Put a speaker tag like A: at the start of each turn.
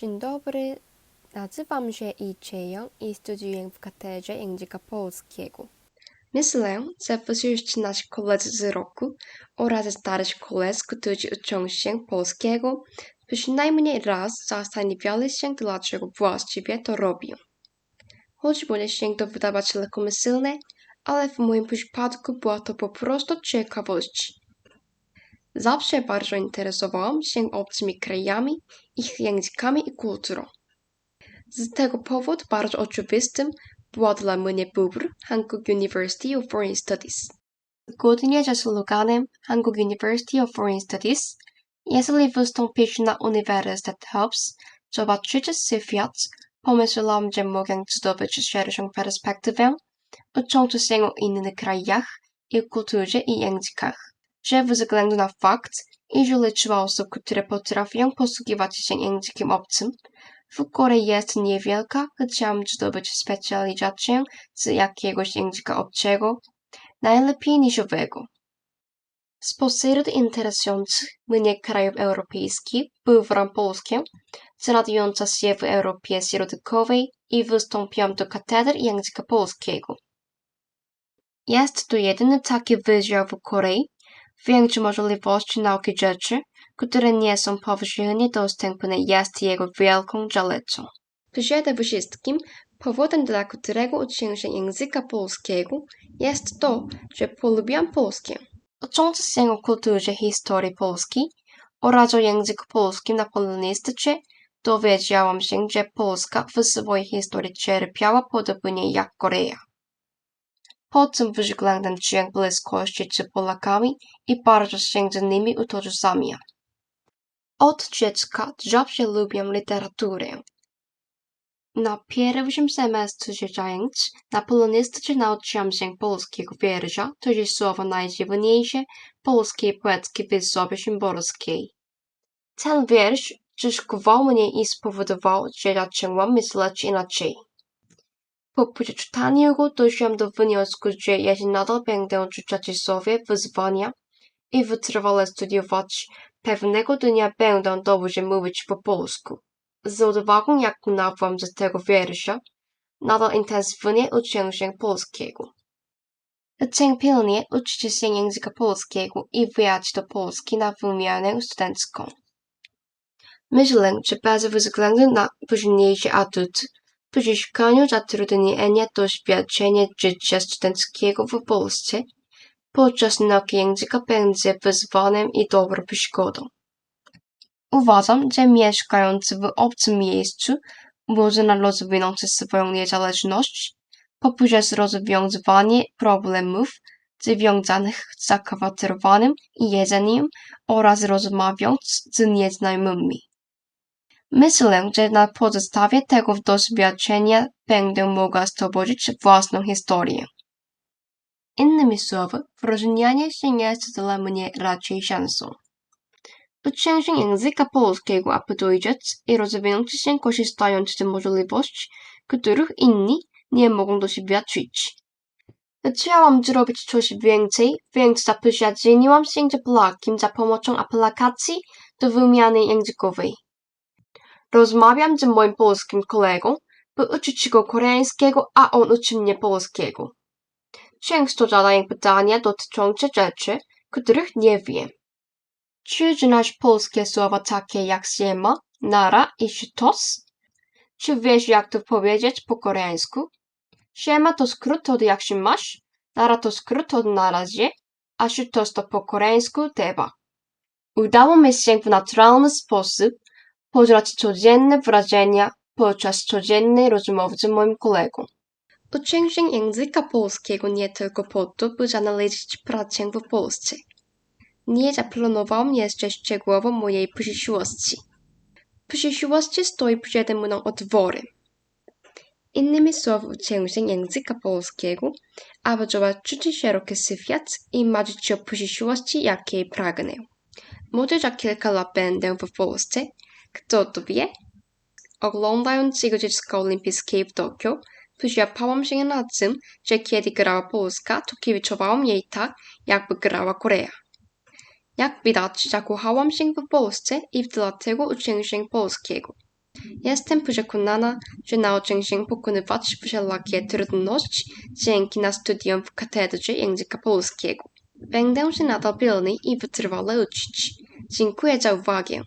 A: Dzień dobry, nazywam się Ichieją i studiuję w katedrze języka polskiego.
B: Myślę, że naszych koledzy z roku oraz starych koledzy, którzy uczą się polskiego, przynajmniej raz zastanawiali się, dlaczego właściwie to robią. Choć może się to wydawać lekkomyślne, ale w moim przypadku była to po prostu ciekawość. Zawsze bardzo interesowałam się obcymi krajami, ich językami i kulturą. Z tego powodu bardzo oczywistym była dla mnie wybór Hankook University of Foreign Studies.
A: Zgodnie ze sloganem Hanguk University of Foreign Studies, jeżeli wystąpisz na Uniwersytet Hobbs, zobaczycie świat, pomyślałam, że mogę zdobyć szerszą perspektywę, ucząc się o innych krajach, ich kulturze i językach, że ze względu na fakt, iż liczba osób, które potrafią posługiwać się językiem obcym, w Korei jest niewielka, chciałam zdobyć specjalizację z jakiegoś języka obcego, najlepiej niżowego. Spośród interesujących mnie krajów europejskich wybieram Polskę, znajdująca się w Europie Środkowej i wystąpiłam do katedry języka polskiego. Jest to jedyny taki wydział w Korei, większe możliwości nauki rzeczy, które nie są powszechnie dostępne jest jego wielką zaletą.
B: Przede wszystkim powodem, dla którego uczę się języka polskiego, jest to, że polubiłam Polskę.
A: Ucząc się o kulturze historii Polski oraz o języku polskim na polonistyce, dowiedziałam się, że Polska w swojej historii cierpiała podobnie jak Korea. Pod tym względem czuję bliskości z Polakami i bardzo się z nimi utożsamiam. Od dziecka zawsze lubię literaturę. Na pierwszym semestrze zajęć na polonistyce nauczyłam się polskiego wiersza, to jest słowo najdziwniejsze polskiej poetki Wysoby Szymborskiej. Ten wiersz zyskował mnie i spowodował, że zaczęłam myśleć inaczej. Po przeczytaniu doszłam do wniosku, że jeśli nadal będę rzucać sobie wyzwania i wytrwale studiować, pewnego dnia będę dobrze mówić po polsku. Z odwagą, jaką nabyłam z tego wiersza, nadal intensywnie uczę się polskiego. Chcę pilnie uczyć się języka polskiego i wyjechać do Polski na wymianę studencką. Myślę, że bez względu na późniejsze atuty, po zyskaniu zatrudnienia doświadczenia życia studenckiego w Polsce, podczas nauki języka będzie wyzwaniem i dobrą przygodą. Uważam, że mieszkając w obcym miejscu można rozwinąć swoją niezależność poprzez rozwiązywanie problemów związanych z zakwaterowaniem i jedzeniem oraz rozmawiając z nieznajomymi. Myślę, że na podstawie tego doświadczenia będę mogła stworzyć własną historię. Innymi słowy, wyróżnianie się jest dla mnie raczej szansą. Uczę języka polskiego, aby dojrzeć i rozwijać się korzystając z możliwości, których inni nie mogą doświadczyć. Chciałam zrobić coś więcej, więc zaprzyjaźniłam się z Polakiem za pomocą aplikacji do wymiany językowej. Rozmawiam z moim polskim kolegą, by uczyć go koreańskiego, a on uczy mnie polskiego. Często zadaję pytania dotyczące rzeczy, których nie wiem. Czy znasz polskie słowa takie jak siema, nara i sztos? Czy wiesz jak to powiedzieć po koreańsku? Siema to skrót od jak się masz, nara to skrót od na razie, a sztos to po koreańsku teba. Udało mi się w naturalny sposób podrać codzienne wrażenia podczas codziennej rozmowy z moim kolegą.
B: Uczę się języka polskiego nie tylko po to, by znaleźć pracę w Polsce. Nie zaplanowałam jeszcze szczegółowo mojej przyszłości. Przyszłość stoi przede mną otworem. Innymi słowy, uczę się języka polskiego, aby zobaczyć szeroki świat i marzyć o przyszłości, jakiej pragnę. Może za kilka lat będę w Polsce, kto to wie? Oglądając Igrzyska Olimpijskie w Tokio, przyłapałam się na tym, że kiedy grała Polska, to kibicowałam jej tak, jakby grała Korea. Jak widać, zakochałam się w Polsce i dlatego uczę się polskiego. Jestem przekonana, że nauczę się pokonywać wszelakie trudności dzięki na studium w Katedrze Języka Polskiego. Będę się nadal pilny i wytrwale uczyć. Dziękuję za uwagę.